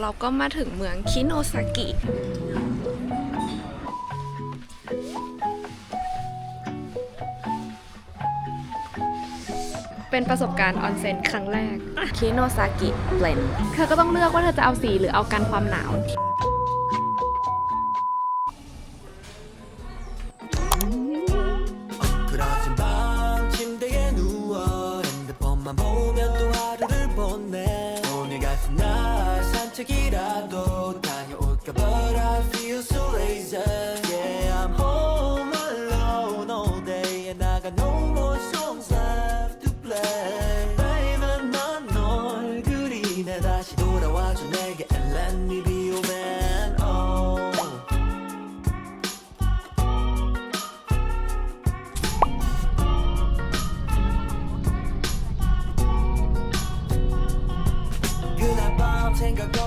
เราก็มาถึงเมืองคิโนซากิ เป็นประสบการณ์ออนเซ็นครั้งแรก คิโนซากิเบลนเธอก็ต้องเลือกว่าเธอจะเอาสีหรือเอากันความหนาว 엉클어진 밤 침대에 누워 핸드폰만 보면 또 하루를 보내 오늘 같은 날 산책이라도 다녀올까 But I feel so lazy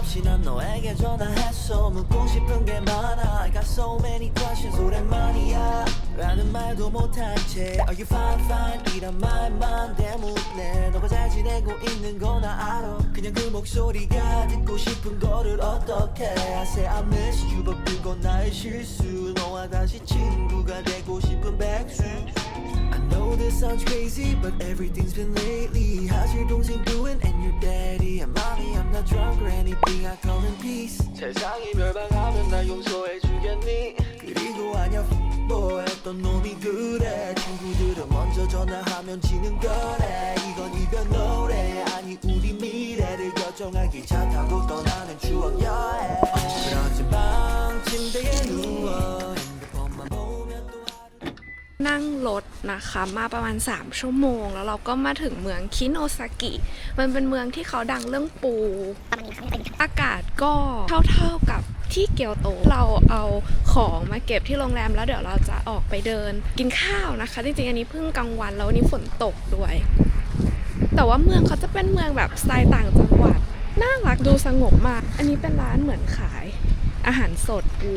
없이 난 너에게 전화했어. 묻고 싶은 게 많아. I got so many questions 오랜만이야. 라는 말도 못한 채 Are you fine fine? 이런 말만 때문에 너가 잘 지내고 있는 거 나 알아. 그냥 그 목소리가 듣고 싶은 거를 어떻게 I say I miss you. but 그건 나의 실수. 너와 다시 친구가 되고 싶은 백수 know this sounds crazy, but everything's been lately. How's your 동생 doing and your daddy? And mommy, I'm not drunk or anything. I call in peace. 세상이 멸망하면 날 용서해 주겠니? 그리고 아냐 뭐 했던 놈이 그래. 친구들은 먼저 전화하면 지는 거래. 이건 이별 노래 아니 우리 미래를 결정하기 차 타고 떠나는 추억 여행. 그러지 방 침대에 누워 นั่งรถนะคะมาประมาณ 3 ชั่วโมง แล้วเราก็มาถึงเมืองคิโนซากิ มันเป็นเมืองที่เขาดังเรื่องปูอากาศก็เท่าๆกับที่เกียวโตเราเอาของมาเก็บที่โรงแรมแล้วเดี๋ยวเราจะออกไปเดินกินข้าวนะคะ จริงๆ อันนี้เพิ่งกลางวันแล้ววันนี้ฝนตกด้วย แต่ว่าเมืองเขาจะเป็นเมืองแบบสไตล์ต่างจังหวัดน่ารักดูสงบมาก อันนี้เป็นร้านเหมือนขายอาหารสดปู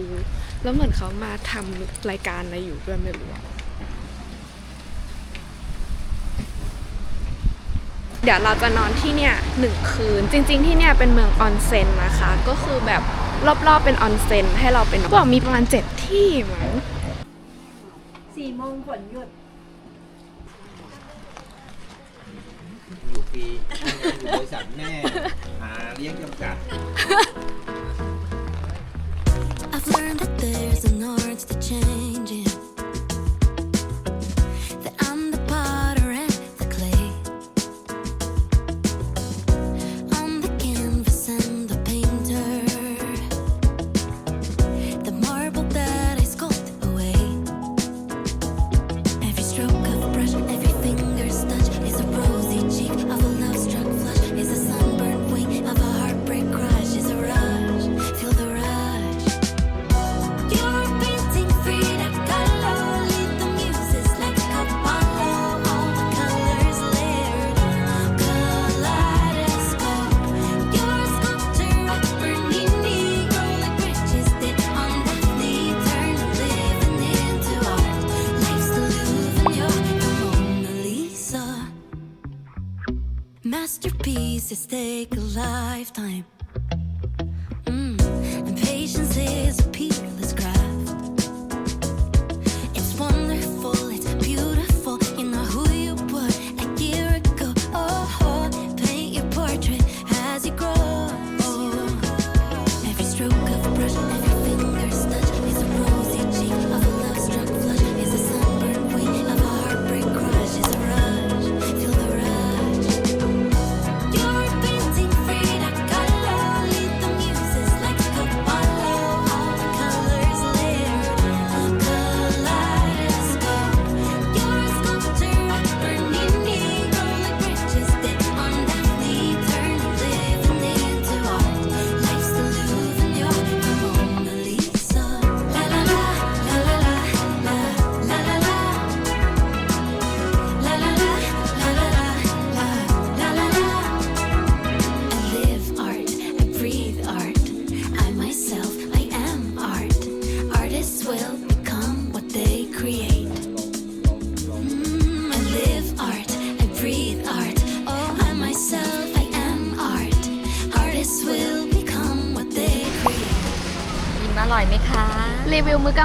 แล้วเหมือนเขามาทำรายการอะไรอยู่ด้วยไม่รู้อะ เดี๋ยวเราจะนอนที่เนี่ยหนึ่งคืน จริง ๆ ที่เนี่ยเป็นเมืองออนเซ็นนะคะ ก็คือแบบรอบๆเป็นออนเซ็นให้เราเป็นบอกมีประมาณเจ็ดที่มั้งสี่โมงฝนหยุดอยู่ฟรีอยู่บริษัทแม่หาเลี้ยงจำกัด I've learned that there's an art to changing. Masterpieces take a lifetime.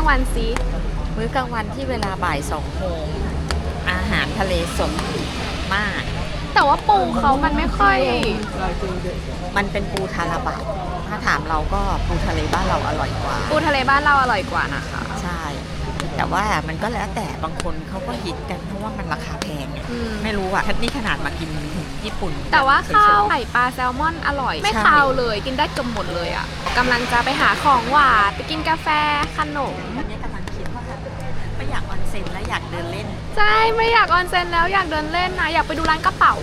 างวันสิมื้อกลางวันที่เวลาบ่ายสองโมงอาหารทะเลสดมาก แต่ว่าปูเขามันไม่ค่อย มันเป็นปูทาราบะถ้าถามเราก็ปูทะเลบ้านเราอร่อยกว่า ปูทะเลบ้านเราอร่อยกว่านะคะ ใช่ แต่ว่ามันก็แล้วแต่บางคนเขาก็ฮิตกันเพราะว่ามันราคาแพงไงอืม ไม่รู้อะทัดนี่ขนาดมากิน ญี่ปุ่นแต่ว่าข้าวเฉยไข่ปลาแซลมอนอร่อย ไม่ใช่คาวเลยกินได้เกือบหมดเลยอะกำลังจะไปหาของหวานไปกินกาแฟขนมๆตอนนี้กำลังคิดว่าไม่อยากออนเซ็นและอยากเดินเล่น ใช่ ไม่อยากออนเซ็นแล้วอยากเดินเล่นนะอยากไปดูร้านกระเป๋า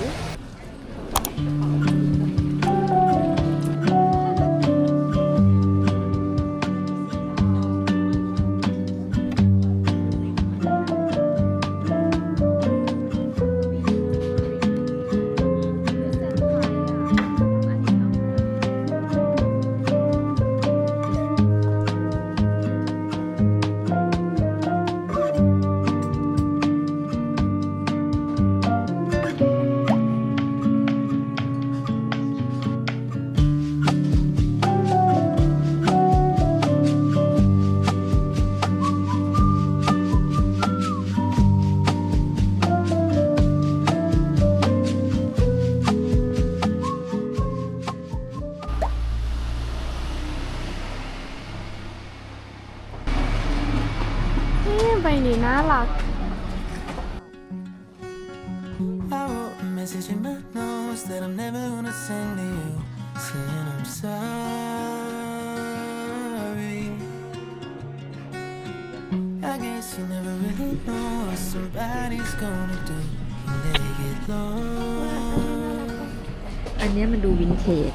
ใบนี้น่ารัก I wrote a message in my notes that I'm never gonna send to you, saying I'm sorry. I guess you never really know what somebody's gonna do when they get lost. อันเนี้ยมันดูวินเทจ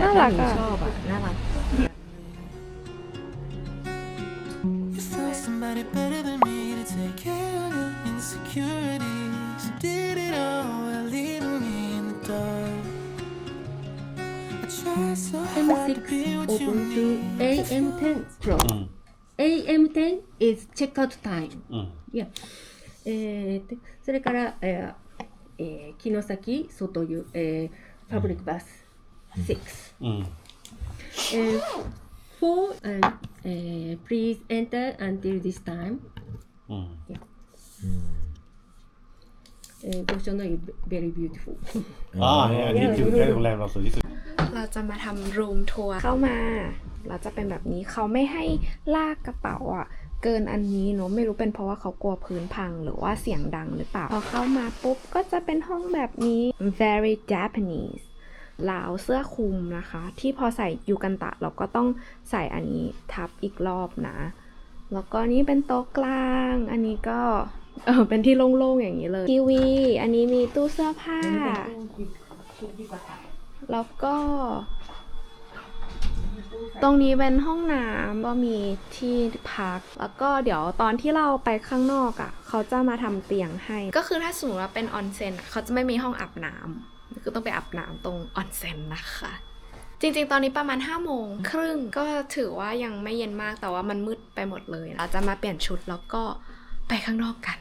น่ารักอะชอบอะ น่ารัก You found somebody better than me to take care of your insecurities. You did it all while leaving me in the dark. I tried so hard to be what you open to need. AM10 Pro. AM10 is checkout time. Yeah. えーとそれから、えーえー城崎外湯、えー、パブリックバス6。えー four and えー please enter until this time. Yeah. えーご所の湯 very beautiful. อ๋อเนี่ยอันนี้คือได้โรงแรมเราสวยที่สุด เราจะมาทำรูมทัวร์เข้ามา เราจะเป็นแบบนี้เขาไม่ให้ลากกระเป๋าอ่ะ เกินอันนี้เนอะไม่รู้เป็นเพราะว่าเขากลัวพื้นพังหรือว่าเสียงดังหรือเปล่า พอเข้ามาปุ๊บก็จะเป็นห้องแบบนี้ very Japanese ลาวเสื้อคลุมนะคะ ที่พอใส่ยูกันตะเราก็ต้องใส่อันนี้ทับอีกรอบนะ แล้วก็นี่เป็นโต๊ะกลาง อันนี้ก็เออเป็นที่โล่งๆอย่างนี้เลยทีวี อันนี้มีตู้เสื้อผ้า แล้วก็ ตรงนี้เป็นห้องน้ำก็มีที่พัก แล้วก็เดี๋ยวตอนที่เราไปข้างนอกอะ่ะ เขาจะมาทำเตียงให้ ก็คือถ้าสมมติว่าเป็นออนเซ็นเขาจะไม่มีห้องอาบน้ำคือต้องไปอาบน้ำตรงออนเซ็นนะคะ จริงๆ ตอนนี้ประมาณ5้าโมงครึ่งก็ถือว่ายังไม่เย็นมากแต่ว่ามันมืดไปหมดเลย เราจะมาเปลี่ยนชุดแล้วก็ไปข้างนอกกัน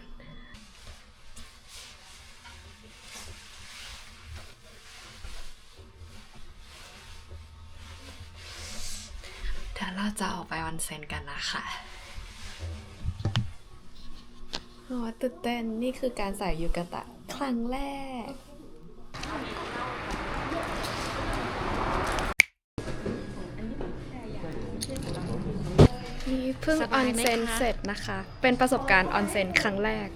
เดี๋ยวเราจะออกไปออนเซ็นกันนะคะโอ้ตื่นเต้นนี่คือการใส่ยูกะตะครั้งแรก นี่เพิ่งสอบาอยนไหมเซ็นคะ เสร็จนะคะ เป็นประสบการณ์ออนเซ็นครั้งแรก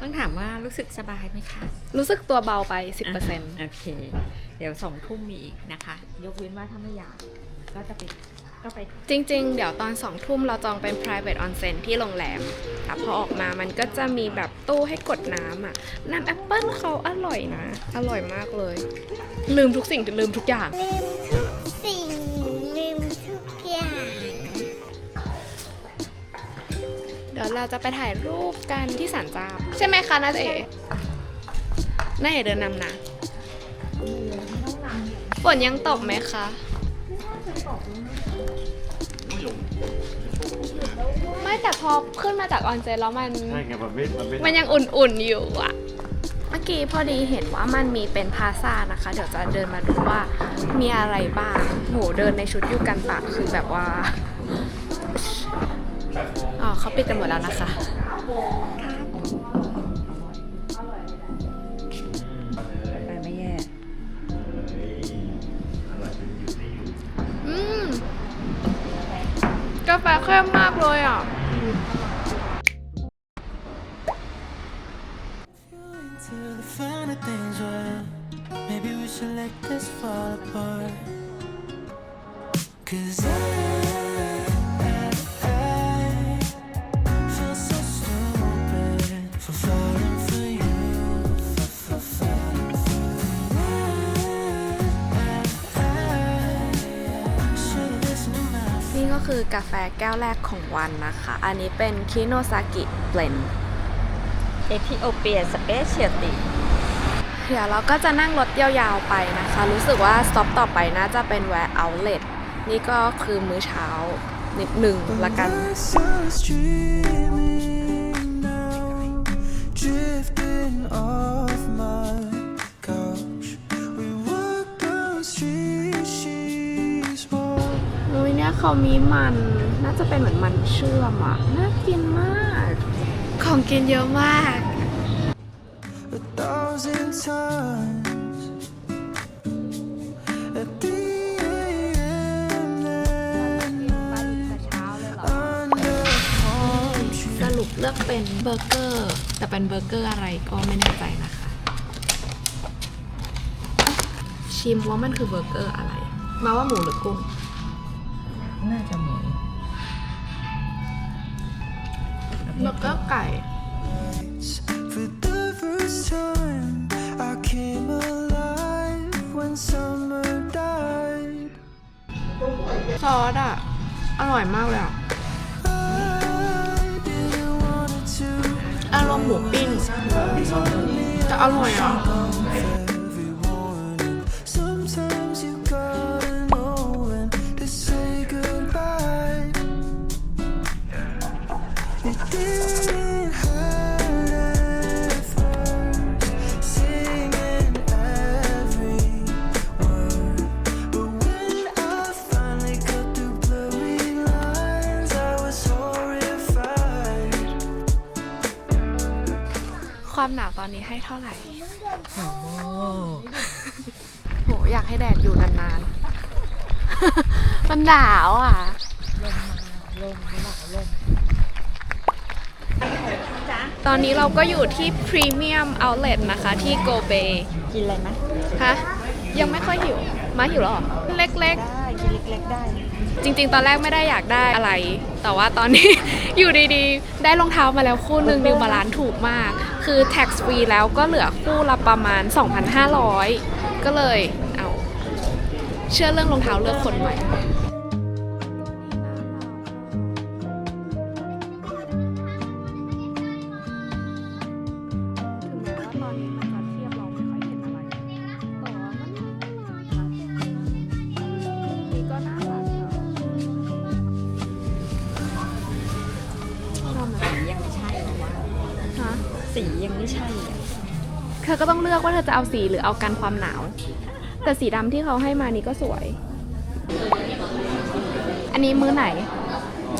ต้องถามว่ารู้สึกสบายไหมคะรู้สึกตัวเบาไป 10%โอเค เดี๋ยวสองทุ่มมีอีกนะคะ ยกเว้นว่าถ้าไม่อยาก ก็จะไปก็ไปจริงๆ เดี๋ยวตอนสองทุ่มเราจองเป็น private onsen ที่โรงแรมแต่พอออกมามันก็จะมีแบบตู้ให้กดน้ำอะ น้ำแอปเปิ้ลเขาอร่อยนะ อร่อยมากเลย ลืมทุกสิ่งลืมทุกอย่างสิ่ เดี๋ยวเราจะไปถ่ายรูปกันที่ศาลเจ้าใช่ไหมคะนาเอ๋นาเอ๋เดินนำนะฝนยังตกไหมคะไม่แต่พอขึ้นมาจากออนเซ็นแล้วมันใช่ไงมันไม่มันไม่มันยังอุ่นๆอยู่อะเมื่อกี้พอดีเห็นว่ามันมีเป็นพลาซ่านะคะ เดี๋ยวจะเดินมาดูว่ามีอะไรบ้างโหเดินในชุดยูกันตะคือแบบว่าอ๋อ เขาปิดกันหมดแล้วนะคะ ไปไม่แย่ อืมกาแฟเข้มมากเลยอะ คือกาแฟแก้วแรกของวันนะคะ อันนี้เป็นคิโนซากิเบลนเอธิโอเปียสเปเชียลติเดี๋ยวเราก็จะนั่งรถยาวๆไปนะคะ รู้สึกว่าสต็อปต่อไปน่าจะเป็นแวร์เอาเล t นี่ก็คือมื้อเช้านิดหนึ่งละกัน เนี่ยเขามีมันน่าจะเป็นเหมือนมันเชื่อมอะน่ากินมาก ของกินเยอะมาก a thousand times. At the end, under palm tree. สรุปเลือกเป็นเบอร์เกอร์ แต่เป็นเบอร์เกอร์อะไรก็ไม่แน่ใจนะคะ ชิมว่ามันคือเบอร์เกอร์อะไร มาว่าหมูหรือกุ้ง น่าจะหมูเบอร์เกอร์ไก่ For the first time, I came alive when summer died. ซอสอะ อร่อยมากเลยอะ I didn't want it to อารมณ์หมูปิ้งแต่อร่อยอะ every ความหนาวตอนนี้ให้เท่าไหร่โห อยากให้แดดอยู่นานๆ มันหนาวอะ ตอนนี้เราก็อยู่ที่ Premium Outlet นะคะที่โกเบกินอะไรไหมฮะยังไม่ค่อยหิว มาหิวแล้วเหรอ เล็ก ได้กินเล็กๆได้ ๆ จริง ๆ ตอนแรกไม่ได้อยากได้อะไร แต่ว่าตอนนี้ อยู่ดีๆ ได้รองเท้ามาแล้วคู่หนึ่งนิวบาลานถูกมาก คือ tax free แล้วก็เหลือคู่ละประมาณ 2,500 ก็เลยเอา เชื่อเรื่องรองเท้าเลือกคนใหม่ สียังไม่ใช่อะเธอก็ต้องเลือกว่าเธอจะเอาสีหรือเอากันความหนาว แต่สีดำที่เขาให้มานี่ก็สวย อันนี้มื้อไหน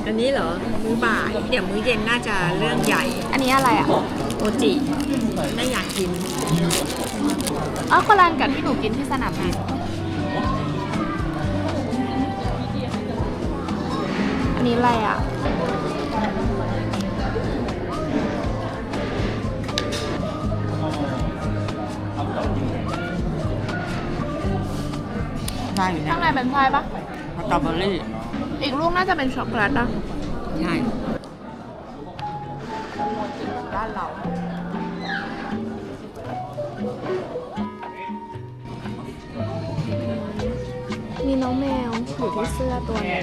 อันนี้เหรอมื้อบ่ายเดี๋ยวมื้อเย็นน่าจะเรื่องใหญ่อันนี้อะไรอะโอจิไม่อยากกินอ๋อคนละอันกับที่หนูกินที่สนามบินอันนี้อะไรอะ ได้อยู่นะข้างในเป็นไส้ปะสตรอเบอรี่ อีกลูกน่าจะเป็นช็อกโกแลตนะใช่บ้านเรามีน้องแมวอยู่ที่เสื้อตัวหนึ